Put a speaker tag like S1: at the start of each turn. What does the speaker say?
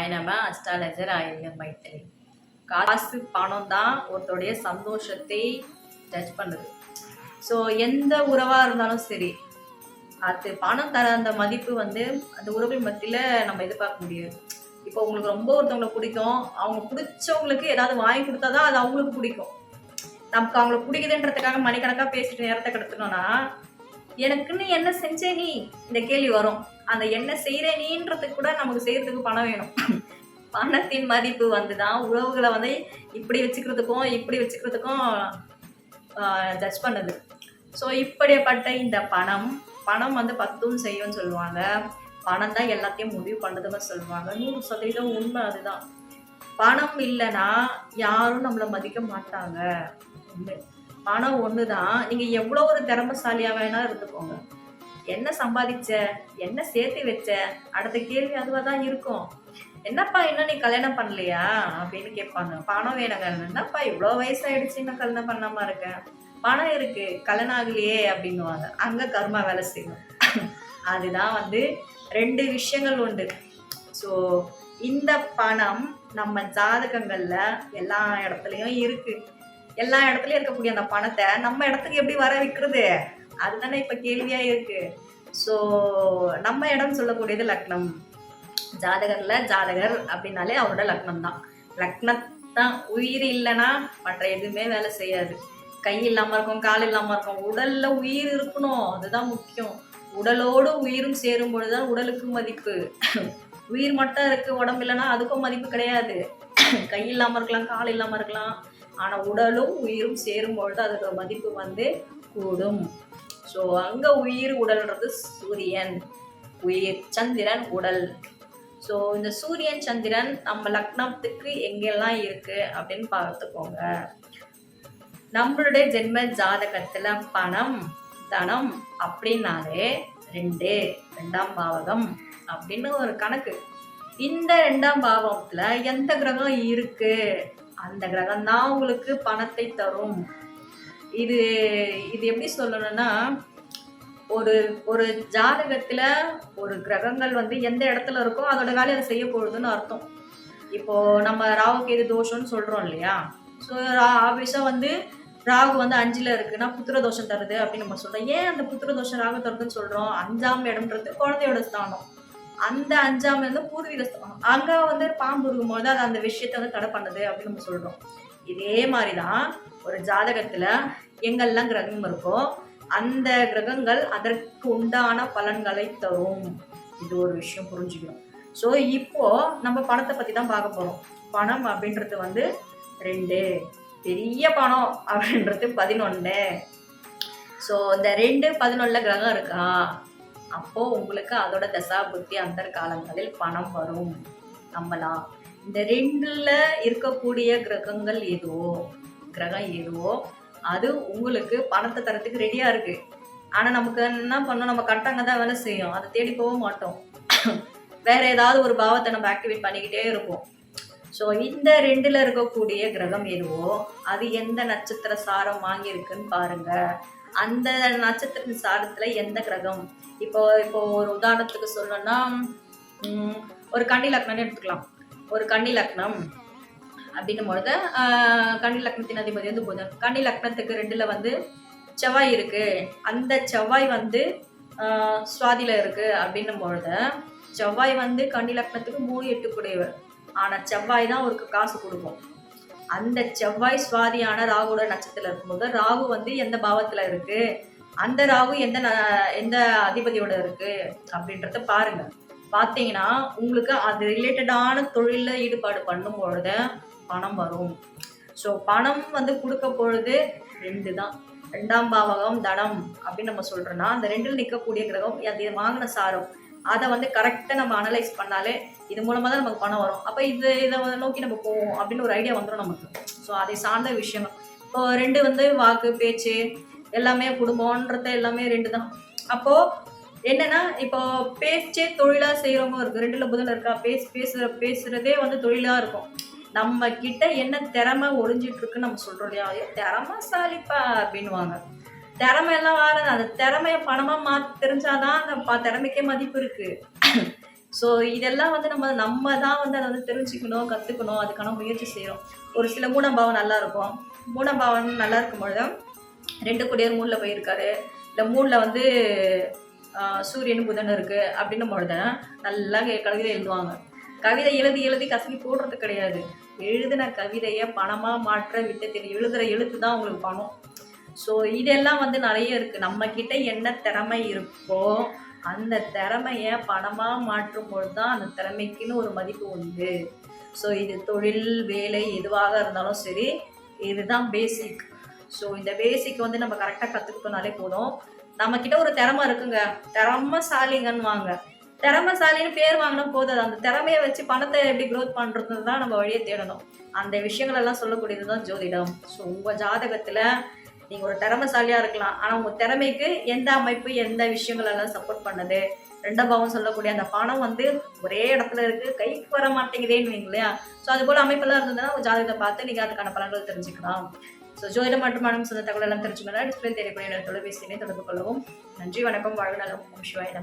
S1: ஆயனம astrologer ஆயில்யம் மைத்திரி காசு பணம் தான் ஒருத்தருடைய சந்தோஷத்தை ஜட்ஜ் பண்ணுது. ஸோ எந்த உறவாக இருந்தாலும் சரி அது பணம் தர அந்த மதிப்பு வந்து அந்த உறவின் மத்தியில் நம்ம எதிர்பார்க்க முடியாது. இப்போ உங்களுக்கு ரொம்ப ஒருத்தவங்களை பிடிக்கும் அவங்க பிடிச்சவங்களுக்கு ஏதாவது வாங்கி கொடுத்தா தான் அது அவங்களுக்கு பிடிக்கும். நமக்கு அவங்களுக்கு பிடிக்குதுன்றதுக்காக மணிக்கணக்காக பேசிட்டு நேரத்தை கிடத்தணும்னா எனக்குன்னு என்ன செஞ்ச நீ? இந்த கேள்வி வரும். அந்த என்ன செய்கிற நீன்றதுக்கு கூட நமக்கு செய்யறதுக்கு பணம் வேணும். பணத்தின் மதிப்பு வந்து தான் உறவுகளை வந்து இப்படி வச்சுக்கிறதுக்கும் இப்படி வச்சுக்கிறதுக்கும் ஜட்ஜ் பண்ணுது. ஸோ இப்படிப்பட்ட இந்த பணம் பணம் வந்து பத்தும் செய்யும்னு சொல்லுவாங்க. பணம் தான் எல்லாத்தையும் முடிவு பண்ணுறதுன்னு சொல்லுவாங்க. நூறு சதவீதம் உண்மை அதுதான். பணம் இல்லைன்னா யாரும் நம்மளை மதிக்க மாட்டாங்க. உண்மை. பணம் ஒன்று தான் நீங்கள் எவ்வளோ ஒரு திறமைசாலியாக வேணா இருந்துக்கோங்க. என்ன சம்பாதிச்ச? என்ன சேர்த்து வச்ச? அடுத்த கேள்வி அதுவாக தான் இருக்கும். என்னப்பா இன்னும் நீ கல்யாணம் பண்ணலையா? அப்படின்னு கேட்பாங்க. பணம் வேணுங்க என்னப்பா இவ்வளோ வயசாயிடுச்சு? நான் கல்யாணம் பண்ணாம இருக்கேன் பணம் இருக்கு. கல்யாணம் ஆகலையே அப்படின்னுவாங்க. அங்கே கர்மா வேலை செய்யும். அதுதான் வந்து ரெண்டு விஷயங்கள் உண்டு. ஸோ இந்த பணம் நம்ம ஜாதகங்கள்ல எல்லா இடத்துலையும் இருக்கு. எல்லா இடத்துலயும் இருக்கக்கூடிய அந்த பணத்தை நம்ம இடத்துக்கு எப்படி வர வைக்கிறது? அதுதானே இப்ப கேள்வியா இருக்கு. ஸோ நம்ம இடம் சொல்லக்கூடியது லக்னம். ஜாதகர்ல ஜாதகர் அப்படின்னாலே அவரோட லக்னம் தான். லக்னத்தான் உயிர் இல்லைன்னா மற்ற எதுவுமே வேலை செய்யாது. கை இல்லாம இருக்கும் கால் இல்லாம இருக்கும். உடல்ல உயிர் இருக்கணும். அதுதான் முக்கியம். உடலோடு உயிரும் சேரும் பொழுதுதான் உடலுக்கு மதிப்பு. உயிர் மட்டும் இருக்கு உடம்பு இல்லைன்னா அதுக்கும் மதிப்பு கிடையாது. கை இல்லாம இருக்கலாம் கால் இல்லாம இருக்கலாம். ஆனால் உடலும் உயிரும் சேரும் பொழுது அதோட மதிப்பு வந்து கூடும். ஸோ அங்கே உயிர் உடல்ன்றது சூரியன். உயிர் சந்திரன் உடல். ஸோ இந்த சூரியன் சந்திரன் நம்ம லக்னத்துக்கு எங்கெல்லாம் இருக்கு அப்படின்னு பார்த்துக்கோங்க. நம்மளுடைய ஜென்ம ஜாதகத்தில் பணம் தனம் அப்படின்னாலே ரெண்டு ரெண்டாம் பாவகம் அப்படின்னு ஒரு கணக்கு. இந்த ரெண்டாம் பாவத்தில் எந்த கிரகம் இருக்குது அந்த கிரகம் தான் உங்களுக்கு பணத்தை தரும். இது இது எப்படி சொல்லணும்னா ஒரு ஒரு ஜாதகத்துல ஒரு கிரகங்கள் வந்து எந்த இடத்துல இருக்கோ அதோட வேலையை அதை செய்ய போகுதுன்னு அர்த்தம். இப்போ நம்ம ராகு கேது தோஷம்னு சொல்றோம் இல்லையா? ஸோ ஆவேஷம் வந்து ராகு வந்து அஞ்சுல இருக்குன்னா புத்திர தோஷம் தருது அப்படின்னு நம்ம சொல்றோம். ஏன் அந்த புத்திர தோஷம் ராகு தருதுன்னு சொல்றோம்? அஞ்சாம் இடம்ன்றது குழந்தையோட ஸ்தானம். அந்த அஞ்சாம் வந்து பூர்வீக அங்க வந்து பாம்பு இருக்கும்போது அது அந்த விஷயத்தை வந்து தடை பண்ணுது அப்படின்னு நம்ம சொல்றோம். இதே மாதிரிதான் ஒரு ஜாதகத்துல எங்கெல்லாம் கிரகம் இருக்கோ அந்த கிரகங்கள் அதற்கு உண்டான பலன்களை தரும். இது ஒரு விஷயம் புரிஞ்சுக்கணும். ஸோ இப்போ நம்ம பணத்தை பத்தி தான் பார்க்க போறோம். பணம் அப்படின்றது வந்து ரெண்டு. பெரிய பணம் அப்படின்றது பதினொன்று ஸோ இந்த ரெண்டு பதினொன்றில் கிரகம் இருக்கா? அப்போது உங்களுக்கு அதோட தசாபுத்தி அந்த காலங்களில் பணம் வரும். நம்பலாம் இந்த ரெண்டில் இருக்கக்கூடிய கிரகங்கள் எதுவோ கிரகம் எதுவோ அது உங்களுக்கு பணத்தை தரத்துக்கு ரெடியாக இருக்கு. ஆனால் நமக்கு என்ன பண்ணோம் நம்ம கட்டங்க தான் வேலை செய்யும். அதை தேடி போக மாட்டோம். வேற ஏதாவது ஒரு பாவத்தை நம்ம ஆக்டிவேட் பண்ணிக்கிட்டே இருப்போம். ஸோ இந்த ரெண்டில் இருக்கக்கூடிய கிரகம் எதுவோ அது எந்த நட்சத்திர சாரம் வாங்கியிருக்குன்னு பாருங்கள் அந்த நட்சத்திரத்தின் சாரத்துல எந்த கிரகம்? இப்போ இப்போ ஒரு உதாரணத்துக்கு சொல்லணும்னா உம், ஒரு கன்னி லக்னம்னு எடுத்துக்கலாம். ஒரு கன்னி லக்னம் அப்படின்னும் பொழுது ஆஹ், கன்னி லக்னத்தின் அதிபதி வந்து புதன். கன்னி லக்னத்துக்கு ரெண்டுல வந்து செவ்வாய் இருக்கு. அந்த செவ்வாய் வந்து ஆஹ், சுவாதியில இருக்கு அப்படின்னும் பொழுது செவ்வாய் வந்து கன்னி லக்னத்துக்கு மூணு எட்டுக்குடையவர் ஆனா செவ்வாய் தான் அவருக்கு காசு கொடுக்கும். அந்த செவ்வாய் சுவாதியான ராகுவோட நட்சத்திரத்தில் இருக்கும்போது ராகு வந்து எந்த பாவத்துல இருக்கு? அந்த ராகு எந்த ந- எந்த அதிபதியோட இருக்கு? அப்படின்றத பாருங்க. பார்த்தீங்கன்னா உங்களுக்கு அது ரிலேட்டடான தொழிலில் ஈடுபாடு பண்ணும் பொழுது பணம் வரும். ஸோ பணம் வந்து கொடுக்க பொழுது ரெண்டு தான். ரெண்டாம் பாவகம் தனம் அப்படின்னு நம்ம சொல்றோம்னா அந்த ரெண்டில் நிற்கக்கூடிய கிரகம் அது வாங்கின சாரம். அதை வந்து கரெக்டாக நம்ம அனலைஸ் பண்ணாலே இது மூலமாக தான் நமக்கு பணம் வரும். அப்போ இது இதை நோக்கி நம்ம போவோம் அப்படின்னு ஒரு ஐடியா வந்துடும் நமக்கு. ஸோ அதை சார்ந்த விஷயம் இப்போ ரெண்டு வந்து வாக்கு பேச்சு எல்லாமே குடும்பம்ன்றத எல்லாமே ரெண்டு தான். அப்போ என்னன்னா இப்போ பேச்சே தொழிலா செய்யறவங்க இருக்குது ரெண்டுல புதன் இருக்கா? பேசி பேசுற பேசுறதே வந்து தொழிலா இருக்கும். நம்ம கிட்ட என்ன திறமை ஒளிஞ்சிட்டு இருக்குன்னு நம்ம சொல்றோம் இல்லையா? திறமை திறமைசாலிப்பா அப்படின்னுவாங்க. திறமை எல்லாம் வாரது அந்த திறமைய பணமா மாத்தி தெரிஞ்சாதான் அந்த ப- திறமைக்கே மதிப்பு இருக்கு. ஸோ இதெல்லாம் வந்து நம்ம நம்ம தான் வந்து அதை வந்து தெரிஞ்சுக்கணும் கற்றுக்கணும் அதுக்கான முயற்சி செய்கிறோம் ஒரு சில மூடம்பாவம் நல்லா இருக்கும். மூடம்பாவம் நல்லா இருக்கும் பொழுது ரெண்டு குடியர் மூணில் போயிருக்காரு. இல்லை மூணில் வந்து சூரியன் புதன் இருக்குது அப்படின்னும் பொழுது நல்லா கவிதை எழுதுவாங்க. கவிதை எழுதி எழுதி கசக்கி போடுறது கிடையாது. எழுதின கவிதையை பணமாக மாற்ற விட்டு தெரியும் எழுதுகிற எழுத்து தான் உங்களுக்கு பணம். ஸோ இதெல்லாம் வந்து நிறைய இருக்குது நம்மக்கிட்ட என்ன திறமை இருக்கோ அந்த திறமைய பணமாக மாற்றும் தான் அந்த திறமைக்குன்னு ஒரு மதிப்பு உண்டு. ஸோ இது தொழில் வேலை எதுவாக இருந்தாலும் சரி இதுதான் பேசிக் ஸோ இந்த பேசிக் வந்து நம்ம கரெக்டாக கற்றுக்கிட்டோம்னாலே போதும். நம்மக்கிட்ட ஒரு திறமை இருக்குங்க. திறமைசாலிங்கன்னு வாங்க. திறமைசாலின்னு பேர் வாங்கினா போதாது அந்த திறமையை வச்சு பணத்தை எப்படி க்ரோத் பண்ணுறது தான் நம்ம வழியை தேடணும். அந்த விஷயங்கள் எல்லாம் சொல்லக்கூடியது தான் ஜோதிடம். ஸோ உங்கள் ஜாதகத்தில் நீங்கள் ஒரு திறமைசாலியாக இருக்கலாம். ஆனால் உங்கள் திறமைக்கு எந்த அமைப்பு எந்த விஷயங்கள் எல்லாம் சப்போர்ட் பண்ணுது? ரெண்ட பாவம் சொல்லக்கூடிய அந்த பணம் வந்து ஒரே இடத்துல இருக்குது கைக்கு வர மாட்டேங்குதேன்னு இல்லையா ஸோ அது போல் அமைப்பெல்லாம் இருந்ததுன்னா உங்கள் ஜாதகத்தை பார்த்து நீங்கள் அதுக்கான பலன்கள் தெரிஞ்சுக்கலாம். ஸோ ஜோதிடம் மற்றும் மனம் சொந்த தகவல் எல்லாம் தெரிஞ்சுக்கணும் டிஸ்பிளே தெரியக்கூடிய தொலைபேசியினை தொடர்பு கொள்ளவும். நன்றி வணக்கம் வாழ்வு நலம். ஓம் சிவாய